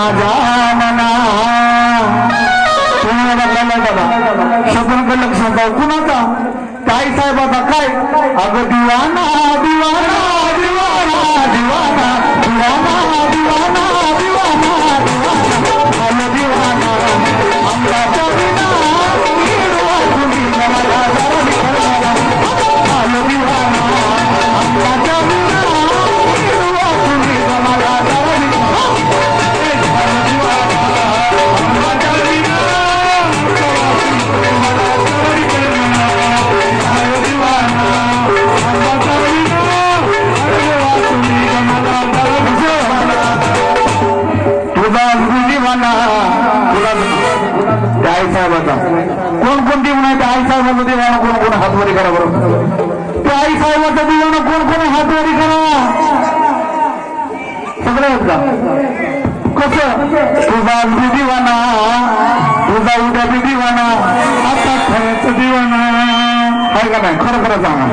माझा मना शब्दाकडे लक्षात जाऊ कुणाचा काय साहेब आता काय? अगं दिवाना दिवाना दिवाना दिवाना दिवाना आई साहेबाचा कोण कोण दिवाना त्या आई साहेबाचा दिवाना कोण कोण हातवारी करा बरोबर त्या आई साहेबाचा दिवाना कोण कोण हातवारी करा सगळे आहेत का कसं तुझा अगदी दिवाना तुझा उद्या बी दिवाना आता खरंच दिवाना आहे का नाही खरं खरं सांगा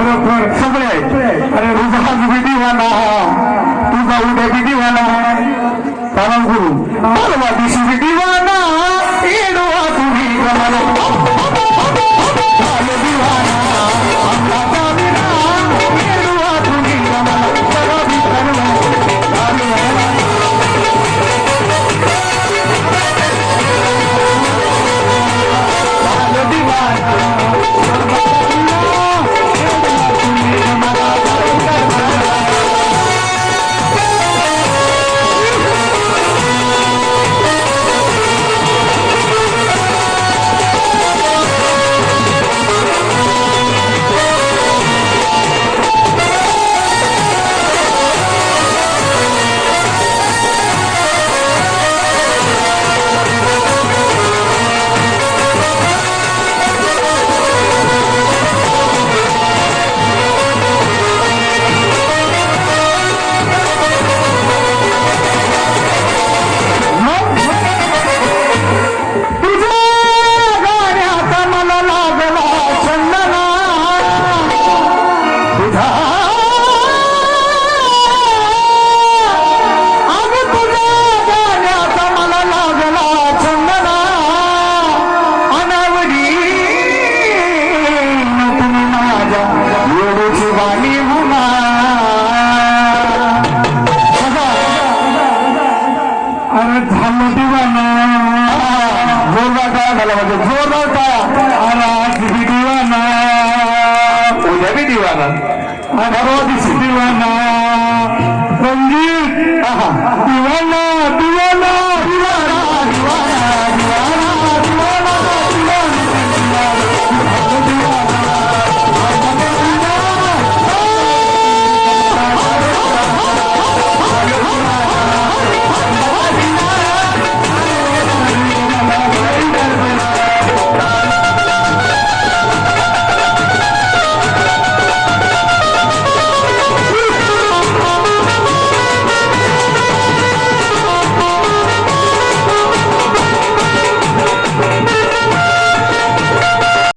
सगळे आहेत अरे तुझा अगदी दिवाना আমি ধর্ম দিব না। জোরদার পায়া ভালোবাসে জোরদার পায়া আর দিবি দিওয়ানা ওই যাবি দিওয়ানা আমি ভালোবাসি